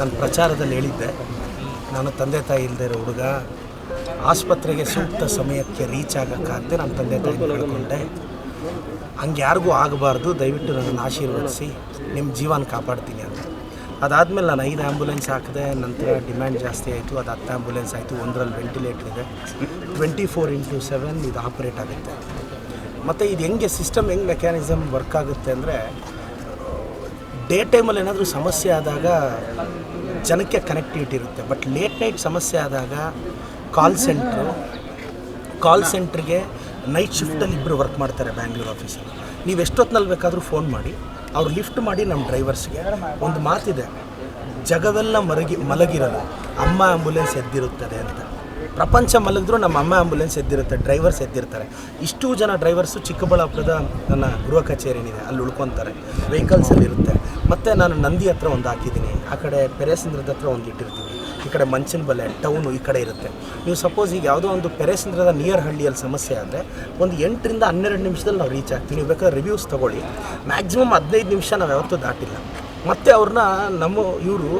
ನಾನು ಪ್ರಚಾರದಲ್ಲಿ ಹೇಳಿದ್ದೆ. ನಾನು ತಂದೆ ತಾಯಿ ಇಲ್ಲದೆ ಇರೋ ಹುಡುಗ, ಆಸ್ಪತ್ರೆಗೆ ಸೂಕ್ತ ಸಮಯಕ್ಕೆ ರೀಚ್ ಆಗೋಕ್ಕಾಗದೆ ನನ್ನ ತಂದೆ ತಾಯಿ ಕಳ್ಕೊಂಡೆ ಹಂಗೆ ಯಾರಿಗೂ ಆಗಬಾರ್ದು, ದಯವಿಟ್ಟು ನನ್ನನ್ನು ಆಶೀರ್ವದಿಸಿ ನಿಮ್ಮ ಜೀವನ ಕಾಪಾಡ್ತೀನಿ ಅಂತ. ಅದಾದಮೇಲೆ ನಾನು ಐದು ಆ್ಯಂಬುಲೆನ್ಸ್ ಹಾಕಿದೆ, ನಂತರ ಡಿಮ್ಯಾಂಡ್ ಜಾಸ್ತಿ ಆಯಿತು, ಅದು ಹತ್ತು ಆ್ಯಂಬುಲೆನ್ಸ್ ಆಯಿತು, ಒಂದರಲ್ಲಿ ವೆಂಟಿಲೇಟರ್ ಇದೆ. ಟ್ವೆಂಟಿ ಫೋರ್ ಇಂಟು ಸೆವೆನ್ ಇದು ಆಪ್ರೇಟ್ ಆಗುತ್ತೆ. ಮತ್ತು ಇದು ಹೆಂಗೆ ಸಿಸ್ಟಮ್ ಹೆಂಗೆ ಮೆಕ್ಯಾನಿಸಮ್ ವರ್ಕ್ ಆಗುತ್ತೆ ಅಂದರೆ ಡೇ ಟೈಮಲ್ಲಿ ಏನಾದರೂ ಸಮಸ್ಯೆ ಆದಾಗ ಜನಕ್ಕೆ ಕನೆಕ್ಟಿವಿಟಿ ಇರುತ್ತೆ. ಬಟ್ ಲೇಟ್ ನೈಟ್ ಸಮಸ್ಯೆ ಆದಾಗ ಕಾಲ್ ಸೆಂಟ್ರು ಕಾಲ್ ಸೆಂಟ್ರಿಗೆ ನೈಟ್ ಶಿಫ್ಟಲ್ಲಿ ಇಬ್ಬರು ವರ್ಕ್ ಮಾಡ್ತಾರೆ ಬ್ಯಾಂಗ್ಳೂರು ಆಫೀಸಲ್ಲಿ ನೀವು ಎಷ್ಟೊತ್ತಿನಲ್ಲಿ ಬೇಕಾದರೂ ಫೋನ್ ಮಾಡಿ, ಅವ್ರು ಲಿಫ್ಟ್ ಮಾಡಿ ನಮ್ಮ ಡ್ರೈವರ್ಸ್ಗೆ ಒಂದು ಮಾತಿದೆ, ಜಗವೆಲ್ಲ ಮರಗಿ, ಮಲಗಿರಲ್ಲ, ಅಮ್ಮ ಆ್ಯಂಬುಲೆನ್ಸ್ ಎದ್ದಿರುತ್ತದೆ ಅಂತ. ಪ್ರಪಂಚ ಮಲಗಿದ್ರು ನಮ್ಮ ಅಮ್ಮ ಆ್ಯಂಬುಲೆನ್ಸ್ ಎದ್ದಿರುತ್ತೆ ಡ್ರೈವರ್ಸ್ ಎದ್ದಿರ್ತಾರೆ. ಇಷ್ಟು ಜನ ಡ್ರೈವರ್ಸು ಚಿಕ್ಕಬಳ್ಳಾಪುರದ ನನ್ನ ಗೃಹ ಕಚೇರಿನಿದೆ ಅಲ್ಲಿ ಉಳ್ಕೊತಾರೆ ವೆಹಿಕಲ್ಸಲ್ಲಿ ಇರುತ್ತೆ ಮತ್ತು ನಾನು ನಂದಿ ಹತ್ರ ಒಂದು ಹಾಕಿದ್ದೀನಿ. ಆ ಕಡೆ ಪೆರೇಸಂದ್ರದ ಹತ್ರ ಒಂದು ಇಟ್ಟಿರ್ತೀನಿ. ಈ ಕಡೆ ಮಂಚಿನ ಬಲೆ ಟೌನು ಈ ಕಡೆ ಇರುತ್ತೆ. ನೀವು ಸಪೋಸ್ ಈಗ ಯಾವುದೋ ಒಂದು ಪೆರೇಸಂದ್ರದ ನಿಯರ್ ಹಳ್ಳಿಯಲ್ಲಿ ಸಮಸ್ಯೆ ಆದರೆ ಒಂದು ಎಂಟರಿಂದ ಹನ್ನೆರಡು ನಿಮಿಷದಲ್ಲಿ ನಾವು ರೀಚ್ ಆಗ್ತೀವಿ. ನೀವು ಬೇಕಾದ್ರೆ ರಿವ್ಯೂಸ್ ತೊಗೊಳ್ಳಿ. ಮ್ಯಾಕ್ಸಿಮಮ್ ಹದಿನೈದು ನಿಮಿಷ ನಾವು ಯಾವತ್ತೂ ದಾಟಿಲ್ಲ. ಮತ್ತು ಅವ್ರನ್ನ ನಮ್ಮ ಇವರು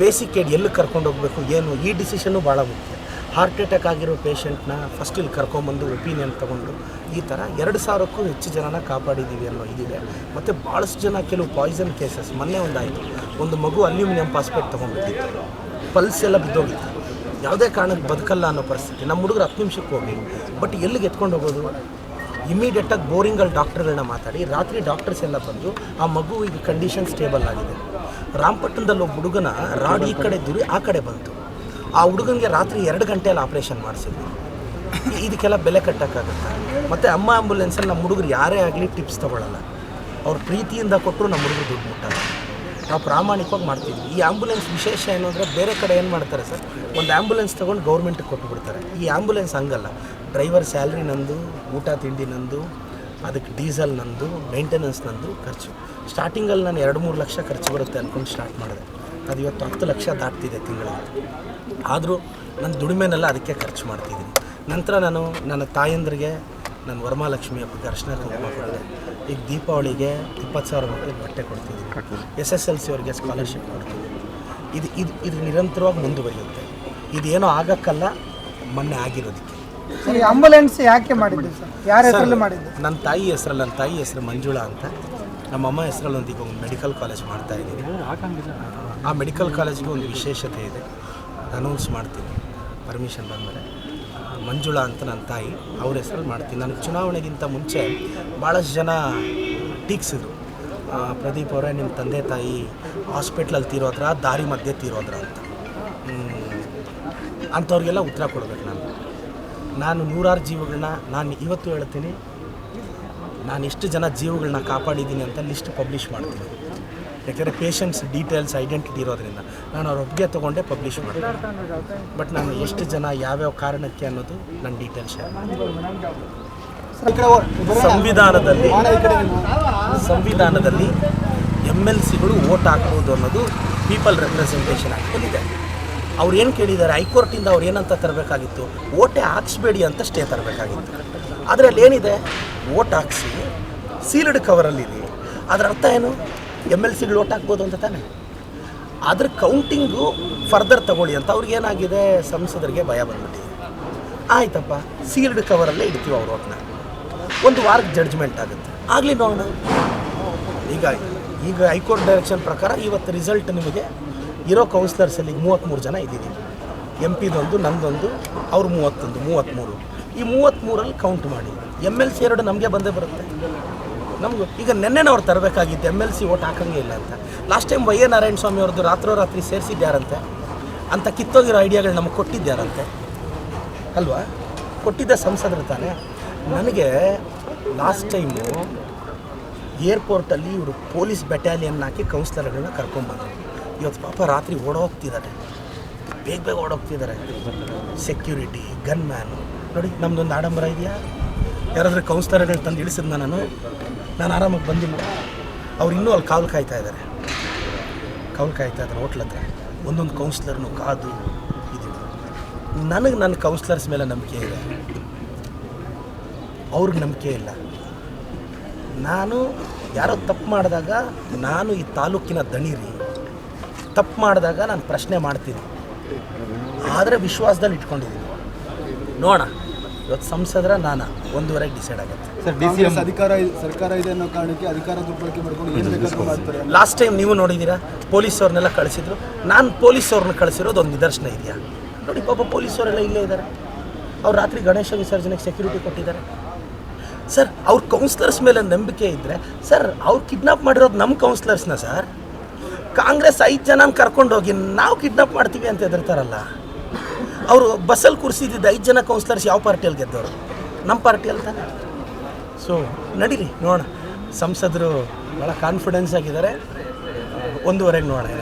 ಬೇಸಿಕ್ ಏಡ್ ಎಲ್ಲಿ ಕರ್ಕೊಂಡು ಹೋಗಬೇಕು, ಏನು, ಈ ಡಿಸಿಷನ್ನು ಭಾಳ ಮುಖ್ಯ. ಹಾರ್ಟ್ ಅಟ್ಯಾಕ್ ಆಗಿರೋ ಪೇಷಂಟ್ನ ಫಸ್ಟ್ ಇಲ್ಲಿ ಕರ್ಕೊಂಬಂದು ಒಪಿನಿಯನ್ ತೊಗೊಂಡು ಈ ಥರ ಎರಡು ಸಾವಿರಕ್ಕೂ ಹೆಚ್ಚು ಜನನ ಕಾಪಾಡಿದ್ದೀವಿ ಅನ್ನೋ ಇದಿದೆ. ಮತ್ತು ಭಾಳಷ್ಟು ಜನ ಕೆಲವು ಪಾಯ್ಸನ್ ಕೇಸಸ್ ಮೊನ್ನೆ ಒಂದಾಯಿತು. ಒಂದು ಮಗು ಅಲ್ಯೂಮಿನಿಯಂ ಪಾಸ್ಪೇಟ್ ತೊಗೊಂಡ್ಬಿಟ್ಟಿತ್ತು. ಪಲ್ಸ್ ಎಲ್ಲ ಬಿದ್ದೋಗಿತ್ತು. ಯಾವುದೇ ಕಾರಣಕ್ಕೆ ಬದುಕಲ್ಲ ಅನ್ನೋ ಪರಿಸ್ಥಿತಿ. ನಮ್ಮ ಹುಡುಗರು ಹತ್ತು ನಿಮಿಷಕ್ಕೆ ಹೋಗಿ, ಬಟ್ ಎಲ್ಲಿಗೆ ಎತ್ಕೊಂಡು ಹೋಗೋದು? ಇಮಿಡಿಯೇಟಾಗಿ ಬೋರಿಂಗಲ್ಲಿ ಡಾಕ್ಟರ್ಗಳನ್ನ ಮಾತಾಡಿ, ರಾತ್ರಿ ಡಾಕ್ಟರ್ಸ್ ಎಲ್ಲ ಬಂದು, ಆ ಮಗು ಈಗ ಕಂಡೀಷನ್ ಸ್ಟೇಬಲ್ ಆಗಿದೆ. ರಾಮಪಟ್ಟಣದಲ್ಲಿ ಒಬ್ಬ ಹುಡುಗನ ರಾಡ್ ಈ ಕಡೆ ದುರಿ, ಆ ಕಡೆ ಬಂತು. ಆ ಹುಡುಗನಿಗೆ ರಾತ್ರಿ ಎರಡು ಗಂಟೆಯಲ್ಲಿ ಆಪ್ರೇಷನ್ ಮಾಡಿಸಿದ್ವಿ ಇದಕ್ಕೆಲ್ಲ ಬೆಲೆ ಕಟ್ಟೋಕ್ಕಾಗುತ್ತೆ? ಮತ್ತು ಅಮ್ಮ ಆ್ಯಂಬುಲೆನ್ಸಲ್ಲಿ ನಮ್ಮ ಹುಡುಗರು ಯಾರೇ ಆಗಲಿ ಟಿಪ್ಸ್ ತೊಗೊಳ್ಳಲ್ಲ ಅವ್ರ ಪ್ರೀತಿಯಿಂದ ಕೊಟ್ಟರು ನಮ್ಮ ಹುಡುಗರು ದುಡ್ಡು ಮುಟ್ಟಲ್ಲ. ನಾವು ಪ್ರಾಮಾಣಿಕವಾಗಿ ಮಾಡ್ತೀವಿ ಈ ಆ್ಯಂಬುಲೆನ್ಸ್ ವಿಶೇಷ ಏನು ಅಂದರೆ ಬೇರೆ ಕಡೆ ಏನು ಮಾಡ್ತಾರೆ ಸರ್? ಒಂದು ಆ್ಯಂಬುಲೆನ್ಸ್ ತೊಗೊಂಡು ಗೌರ್ಮೆಂಟ್ಗೆ ಕೊಟ್ಟುಬಿಡ್ತಾರೆ. ಈ ಆ್ಯಂಬುಲೆನ್ಸ್ ಹಂಗಲ್ಲ. ಡ್ರೈವರ್ ಸ್ಯಾಲ್ರಿ ನಂದು, ಊಟ ತಿಂಡಿ ನಂದು, ಅದಕ್ಕೆ ಡೀಸೆಲ್ ನಂದು ಮೇಂಟೆನೆನ್ಸ್ ನಂದು ಖರ್ಚು. ಸ್ಟಾರ್ಟಿಂಗಲ್ಲಿ ನಾನು ಎರಡು ಮೂರು ಲಕ್ಷ ಖರ್ಚು ಬರುತ್ತೆ ಅಂದ್ಕೊಂಡು ಸ್ಟಾರ್ಟ್ ಮಾಡಿದೆ. ಅದು ಇವತ್ತು ಹತ್ತು ಲಕ್ಷ ದಾಟ್ತಿದೆ ತಿಂಗಳಲ್ಲಿ ಆದರೂ ನನ್ನ ದುಡಿಮೆನೆಲ್ಲ ಅದಕ್ಕೆ ಖರ್ಚು ಮಾಡ್ತಿದ್ದೀನಿ. ನಂತರ ನಾನು ನನ್ನ ತಾಯಂದ್ರಿಗೆ ನನ್ನ ವರಮಹಾಲಕ್ಷ್ಮಿ ಹಬ್ಬಕ್ಕೆ ಅರ್ಶನ ಕುಂಕುಮ ಕೊಡಿದೆ ಈಗ ದೀಪಾವಳಿಗೆ ಇಪ್ಪತ್ತು ಸಾವಿರ ಮಕ್ಕಳಿಗೆ ಬಟ್ಟೆ ಕೊಡ್ತಿದ್ದೀನಿ. ಎಸ್ ಎಸ್ ಎಲ್ ಸಿ ಅವ್ರಿಗೆ ಸ್ಕಾಲರ್ಶಿಪ್ ಕೊಡ್ತೀನಿ. ಇದು ಇದು ಇದು ನಿರಂತರವಾಗಿ ಮುಂದುವರಿಯುತ್ತೆ. ಇದೇನೋ ಆಗಕ್ಕಲ್ಲ ಮೊನ್ನೆ ಆಗಿರೋದಕ್ಕೆ. ಸರ್ ಆಂಬುಲೆನ್ಸ್ ಯಾಕೆ ಮಾಡಿದ್ದು ಸರ್? ಯಾರು ಹೆಸರಲ್ಲಿ ಮಾಡಿದ್ದೆ? ನನ್ನ ತಾಯಿ ಹೆಸರಲ್ಲಿ ನನ್ನ ತಾಯಿ ಹೆಸರು ಮಂಜುಳಾ ಅಂತ. ನಮ್ಮ ಅಮ್ಮ ಹೆಸರಲ್ಲಿ ಒಂದು ಈಗ ಒಂದು ಮೆಡಿಕಲ್ ಕಾಲೇಜ್ ಮಾಡ್ತಾ ಇದ್ದೀನಿ. ಆ ಮೆಡಿಕಲ್ ಕಾಲೇಜಿಗೆ ಒಂದು ವಿಶೇಷತೆ ಇದೆ. ಅನೌನ್ಸ್ ಮಾಡ್ತೀನಿ. ಪರ್ಮಿಷನ್ ಬಂದಮೇಲೆ. ಮಂಜುಳಾ ಅಂತ ನನ್ನ ತಾಯಿ ಅವ್ರ ಹೆಸರಲ್ಲಿ ಮಾಡ್ತೀನಿ. ನನಗೆ ಚುನಾವಣೆಗಿಂತ ಮುಂಚೆ ಭಾಳಷ್ಟು ಜನ ಟೀಕ್ಸಿದ್ರು. ಪ್ರದೀಪ್ ಅವರೇ ನಿಮ್ಮ ತಂದೆ ತಾಯಿ ಹಾಸ್ಪಿಟ್ಲಲ್ಲಿ ತೀರೋದ್ರ ದಾರಿ ಮಧ್ಯೆ ತೀರೋದ್ರ ಅಂತ. ಅಂಥವ್ರಿಗೆಲ್ಲ ಉತ್ತರ ಕೊಡ್ಬೇಕು ನಾನು. ನಾನು ನೂರಾರು ಜೀವಗಳನ್ನ ನಾನು ಇವತ್ತು ಹೇಳ್ತೀನಿ. ನಾನು ಎಷ್ಟು ಜನ ಜೀವಗಳನ್ನ ಕಾಪಾಡಿದ್ದೀನಿ ಅಂತ ಲಿಸ್ಟ್ ಪಬ್ಲಿಷ್ ಮಾಡ್ತೀನಿ. ಯಾಕೆಂದರೆ ಪೇಷಂಟ್ಸ್ ಡೀಟೇಲ್ಸ್ ಐಡೆಂಟಿಟಿ ಇರೋದ್ರಿಂದ. ನಾನು ಅವ್ರ ಒಪ್ಪಿಗೆ ತೊಗೊಂಡೆ ಪಬ್ಲಿಷ್ ಮಾಡ್ತೀನಿ. ಬಟ್ ನಾನು ಎಷ್ಟು ಜನ ಯಾವ್ಯಾವ ಕಾರಣಕ್ಕೆ ಅನ್ನೋದು ನನ್ನ ಡೀಟೇಲ್ಸ್ ಶೇರ್ ಸಂವಿಧಾನದಲ್ಲಿ ಸಂವಿಧಾನದಲ್ಲಿ ಎಂ ಎಲ್ ಸಿಗಳು ವೋಟ್ ಹಾಕ್ಬೋದು ಅನ್ನೋದು ಪೀಪಲ್ ರೆಪ್ರೆಸೆಂಟೇಷನ್ ಆ್ಯಕ್ಟಲ್ಲಿ ಇದೆ. ಅವ್ರು ಏನು ಕೇಳಿದ್ದಾರೆ? ಹೈಕೋರ್ಟಿಂದ ಅವ್ರು ಏನಂತ ತರಬೇಕಾಗಿತ್ತು? ಓಟೆ ಹಾಕ್ಸ್ಬೇಡಿ ಅಂತ ಸ್ಟೇ ತರಬೇಕಾಗಿತ್ತು. ಅದರಲ್ಲಿ ಏನಿದೆ? ಓಟ್ ಹಾಕ್ಸಿ ಸೀಲ್ಡ್ ಕವರಲ್ಲಿದೆ ಅದರ ಅರ್ಥ ಏನು? ಎಂ ಎಲ್ ಸಿಗಳು ಓಟ್ ಹಾಕ್ಬೋದು ಅಂತ ತಾನೆ. ಅದ್ರ ಕೌಂಟಿಂಗು ಫರ್ದರ್ ತಗೊಳ್ಳಿ ಅಂತ ಅವ್ರಿಗೆ ಏನಾಗಿದೆ? ಸಂಸದರಿಗೆ ಭಯ ಬಂದ್ಬಿಟ್ಟಿದೆ. ಆಯ್ತಪ್ಪ ಸೀಲ್ಡ್ ಕವರಲ್ಲೇ ಇಡ್ತೀವಿ ಅವ್ರ ಓಟ್ನ. ಒಂದು ವಾರಕ್ಕೆ ಜಡ್ಜ್ಮೆಂಟ್ ಆಗುತ್ತೆ. ಆಗಲಿ ನೋಡೋಣ. ಈಗ ಈಗ ಹೈಕೋರ್ಟ್ ಡೈರೆಕ್ಷನ್ ಪ್ರಕಾರ ಇವತ್ತು ರಿಸಲ್ಟ್ ನಿಮಗೆ ಇರೋ ಕೌನ್ಸಿಲರ್ಸಲ್ಲಿ ಮೂವತ್ತ್ಮೂರು ಜನ ಇದ್ದೀವಿ ಎಂ ಪಿದೊಂದು ನಂದೊಂದು, ಅವ್ರು ಮೂವತ್ತೊಂದು ಮೂವತ್ತ್ಮೂರು ಈ ಮೂವತ್ತ್ಮೂರಲ್ಲಿ ಕೌಂಟ್ ಮಾಡಿ. ಎಂ ಎಲ್ ಸಿ ಎರಡು ನಮಗೆ ಬಂದೇ ಬರುತ್ತೆ. ನಮಗೂ ಈಗ ನೆನ್ನೆನೇ ಅವ್ರು ತರಬೇಕಾಗಿತ್ತು ಎಂ ಎಲ್ ಸಿ ಓಟ್ ಹಾಕಂಗೆ ಇಲ್ಲ ಅಂತ. Last time Y A Narayana Swamy ಅವ್ರದ್ದು ರಾತ್ರೋರಾತ್ರಿ ಸೇರಿಸಿದ್ಯಾರಂತೆ? ಅಂತ ಕಿತ್ತೋಗಿರೋ ಐಡಿಯಾಗಳು ನಮಗೆ ಕೊಟ್ಟಿದ್ದಾರಂತೆ ಅಲ್ವಾ? ಕೊಟ್ಟಿದ್ದ ಸಂಸದರು ತಾನೇ. ನನಗೆ ಲಾಸ್ಟ್ ಟೈಮು ಏರ್ಪೋರ್ಟಲ್ಲಿ ಇವರು ಪೊಲೀಸ್ ಬೆಟಾಲಿಯನ್ ಹಾಕಿ ಕೌನ್ಸಿಲರ್ಗಳನ್ನ ಕರ್ಕೊಂಬಂದರು. ಇವತ್ತು ಪಾಪ ರಾತ್ರಿ ಓಡೋಗ್ತಿದ್ದಾರೆ. ಬೇಗ ಬೇಗ ಓಡೋಗ್ತಿದ್ದಾರೆ. ಸೆಕ್ಯೂರಿಟಿ ಗನ್ ಮ್ಯಾನು ನೋಡಿ ನಮ್ಮದೊಂದು ಆಡಂಬರ ಇದೆಯಾ? ಯಾರಾದರೂ ಕೌನ್ಸ್ಲರ್ಗಳು ತಂದು ಇಳಿಸಿದ್ನ ನಾನು. ನಾನು ಆರಾಮಾಗಿ ಬಂದಿಲ್ಲ ಅವ್ರು ಇನ್ನೂ ಅಲ್ಲಿ ಕಾವಲು ಕಾಯ್ತಾ ಇದ್ದಾರೆ. ಕಾವಲು ಕಾಯ್ತಾ ಇದ್ದಾರೆ ಹೋಟ್ಲ್ ಹತ್ರ. ಒಂದೊಂದು ಕೌನ್ಸ್ಲರ್ನು ಕಾದು, ಇದು ನನಗೆ ನನ್ನ ಕೌನ್ಸಿಲರ್ಸ್ ಮೇಲೆ ನಂಬಿಕೆ ಇದೆ. ಅವ್ರಿಗೆ ನಂಬಿಕೆ ಇಲ್ಲ. ನಾನು ಯಾರೋ ತಪ್ಪು ಮಾಡಿದಾಗ ನಾನು ಈ ತಾಲೂಕಿನ ದಣಿ ರೀ ತಪ್ಪು ಮಾಡಿದಾಗ ನಾನು ಪ್ರಶ್ನೆ ಮಾಡ್ತೀನಿ. ಆದರೆ ವಿಶ್ವಾಸದಲ್ಲಿ ಇಟ್ಕೊಂಡಿದ್ದೀನಿ. ನೋಡೋಣ. ಇವತ್ತು ಸಂಸದರ ನಾನು? ಒಂದೂವರೆಗೆ ಡಿಸೈಡ್ ಆಗುತ್ತೆ. ಸರ್ ಡಿ ಸಿ ಎಂ ಅಧಿಕಾರ ಸರ್ಕಾರ ಇದೆ ಅನ್ನೋ ಕಾರಣಕ್ಕೆ ಅಧಿಕಾರ ದುರ್ಬಳಕೆ ಮಾಡ್ಕೊಂಡು ಲಾಸ್ಟ್ ಟೈಮ್ ನೀವು ನೋಡಿದ್ದೀರಾ? ಪೊಲೀಸವ್ರನ್ನೆಲ್ಲ ಕಳಿಸಿದ್ರು. ನಾನು ಪೊಲೀಸವ್ರನ್ನ ಕಳಿಸಿರೋದು ಒಂದು ನಿದರ್ಶನ ಇದೆಯಾ? ನೋಡಿ ಪಾಪ ಪೊಲೀಸವರೆಲ್ಲ ಇಲ್ಲೇ ಇದ್ದಾರೆ. ಅವ್ರು ರಾತ್ರಿ ಗಣೇಶ ವಿಸರ್ಜನೆಗೆ ಸೆಕ್ಯೂರಿಟಿ ಕೊಟ್ಟಿದ್ದಾರೆ. ಸರ್ ಅವ್ರ ಕೌನ್ಸ್ಲರ್ಸ್ ಮೇಲೆ ನಂಬಿಕೆ ಇದ್ದರೆ ಸರ್ ಅವ್ರು ಕಿಡ್ನಾಪ್ ಮಾಡಿರೋದು ನಮ್ಮ ಕೌನ್ಸ್ಲರ್ಸ್ನ ಸರ್? ಕಾಂಗ್ರೆಸ್ ಐದು ಜನನ ಕರ್ಕೊಂಡೋಗಿ ನಾವು ಕಿಡ್ನಾಪ್ ಮಾಡ್ತೀವಿ ಅಂತ ಹೆದರ್ತಾರಲ್ಲ. ಅವರು ಬಸ್ಸಲ್ಲಿ ಕೂರಿಸಿದ್ದ ಐದು ಜನ ಕೌನ್ಸಿಲರ್ಸ್ ಯಾವ ಪಾರ್ಟಿಯಲ್ಲಿ ಗೆದ್ದವರು? ನಮ್ಮ ಪಾರ್ಟಿಯಲ್ಲಿ ತಾನೆ. ಸೊ ನಡೀರಿ, ನೋಡೋಣ. ಸಂಸದರು ಭಾಳ ಕಾನ್ಫಿಡೆನ್ಸ್ ಆಗಿದ್ದಾರೆ. ಒಂದೂವರೆಗೆ ನೋಡೋಣ.